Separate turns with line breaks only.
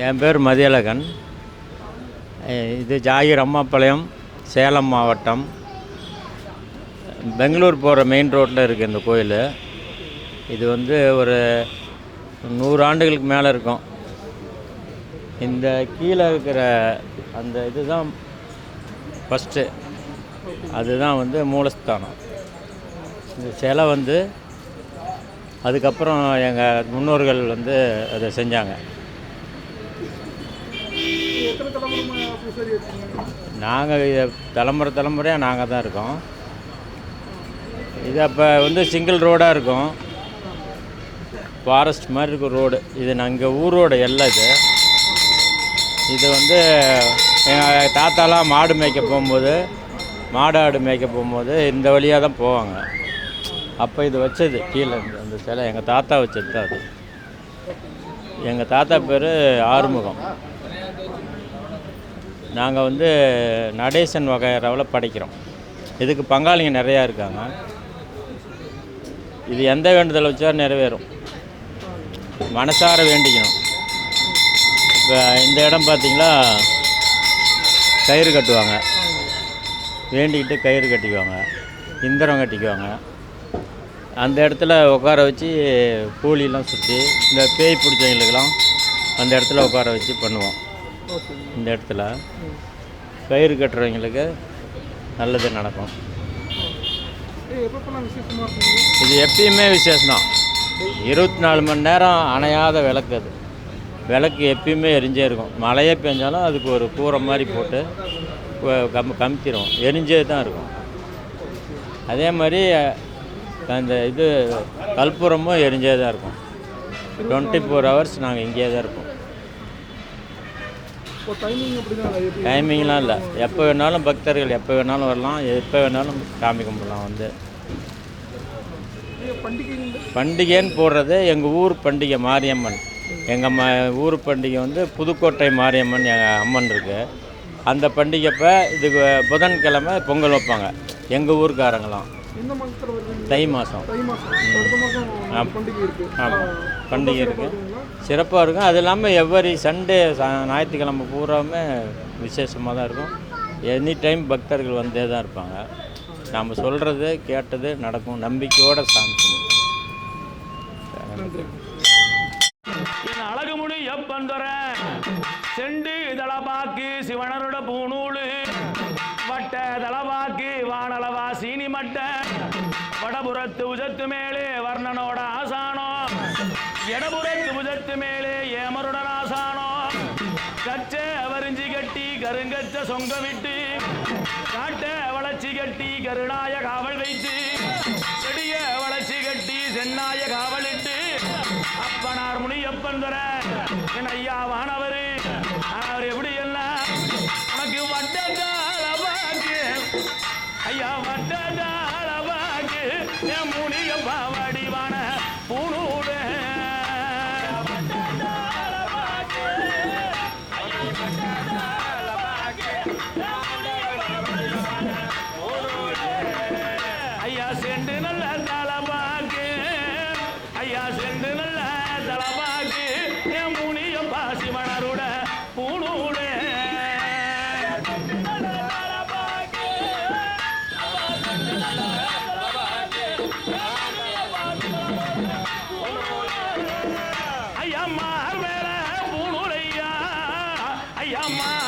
என் பேர் மதியழகன். இது ஜாகிர் அம்மாப்பாளையம் சேலம் மாவட்டம். பெங்களூர் போகிற மெயின் ரோட்டில் இருக்குது இந்த கோயில். இது வந்து ஒரு நூறு ஆண்டுகளுக்கு மேலே இருக்கும். இந்த கீழே இருக்கிற அந்த இதுதான் ஃபஸ்ட்டு அதுதான் வந்து மூலஸ்தானம். இந்த சிலை வந்து அதுக்கப்புறம் எங்கள் முன்னோர்கள் வந்து அதை செஞ்சாங்க. நாங்கள் இதை தலைமுறை தலைமுறையாக நாங்கள் தான் இருக்கோம். இது அப்போ வந்து சிங்கிள் ரோடாக இருக்கும். ஃபாரஸ்ட் மாதிரி இருக்கும் ரோடு இது நாங்கள் ஊரோட எல்லை இது. இது வந்து எங்கள் தாத்தாலாம் மாடு மேய்க்க போகும்போது மாடு ஆடு மேய்க்க போகும்போது இந்த வழியாக தான் போவாங்க. அப்போ இது வச்சது கீழே அந்த சிலை. எங்கள் தாத்தா வச்சது தான் அது. எங்கள் தாத்தா பேர் ஆறுமுகம். நாங்கள் வந்து நடேசன் ஒகேராவில் படைக்கிறோம். இதுக்கு பங்காளிங்க நிறையா இருக்காங்க. இது எந்த வேண்டுதல் வச்சா நிறைவேறும். மனசார வேண்டிக்கணும். இப்போ இந்த இடம் பார்த்திங்களா? கயிறு கட்டுவாங்க. வேண்டிக்கிட்டு கயிறு கட்டிக்குவாங்க. இந்திரம் கட்டிக்குவாங்க. அந்த இடத்துல உட்கார வச்சு கூலிலாம் சுற்றி இந்த பேய் பிடிச்சவங்களுக்கெல்லாம் அந்த இடத்துல உட்கார வச்சு பண்ணுவோம். இந்த இடத்துல கயிறு கட்டுறவங்களுக்கு நல்லது நடக்கும். இது எப்பயுமே விசேஷம்தான். இருபத்தி நாலு மணி நேரம் அணையாத விளக்கு அது. விளக்கு எப்பயுமே எரிஞ்சே இருக்கும். மழையே பெஞ்சாலும் அதுக்கு ஒரு கூரை மாதிரி போட்டு கம் கமுத்திரும். எரிஞ்சே தான் இருக்கும். அதே மாதிரி அந்த இது கற்பூரமும் எரிஞ்சே தான் இருக்கும். டுவெண்ட்டி ஃபோர் ஹவர்ஸ் நாங்கள் இங்கேயே தான் இருப்போம் டைமிங்லாம் இல்லை எப்போ வேணாலும் பக்தர்கள் எப்போ வேணாலும் வரலாம். எப்போ வேணாலும் சாமி கும்பிடலாம் வந்து. பண்டிகைன்னு போடுறது எங்கள் ஊர் பண்டிகை மாரியம்மன். எங்கள் ம ஊர் பண்டிகை வந்து புதுக்கோட்டை மாரியம்மன் எங்கள் அம்மன் இருக்குது அந்த பண்டிகைப்போ இதுக்கு புதன்கிழமை பொங்கல் வைப்பாங்க. எங்கள் ஊர்க்காரங்களாம்
எந்த மாதத்தில் வருவீங்க
தை மாதம்.
தை மாதம். அடுத்த மாதம்
ஆம்.
பண்டிகை இருக்கு.
ஆமாம் பண்டிகை இருக்குது சிறப்பாக இருக்கும். அது இல்லாமல் எவ்வரி சண்டே ஞாயிற்றுக்கிழமை பூராவுமே விசேஷமாக தான் இருக்கும். எனி டைம் பக்தர்கள் வந்தே தான் இருப்பாங்க. நாம் சொல்கிறது கேட்டது நடக்கும். நம்பிக்கையோடு சாமி
அழகுமுடி எப்பந்தொர செண்டு தளபாக்கு சிவனருட பூநூலு வட்ட தளபாக்கு வானளவா சீனி மட்ட வடபுறத்து உஜத்து மேலே வர்ணனோட ஆசானோ இடபுறத்து உஜத்து மேலே ஏமருடன் ஆசானோ கச்ச வரிஞ்சி கட்டி கருங்கச்ச சொங்க விட்டு. காட்ட வளர்ச்சி கட்டி கருணாய காவல் வைத்து. செடிய வளர்ச்சி கட்டி சென்னாய காவலிட்டு. அப்பனார் முனியப்பன் தர என் ஐயா வானவர் வாக்கு என் முனியப்பா வடிவான ஐயா மார்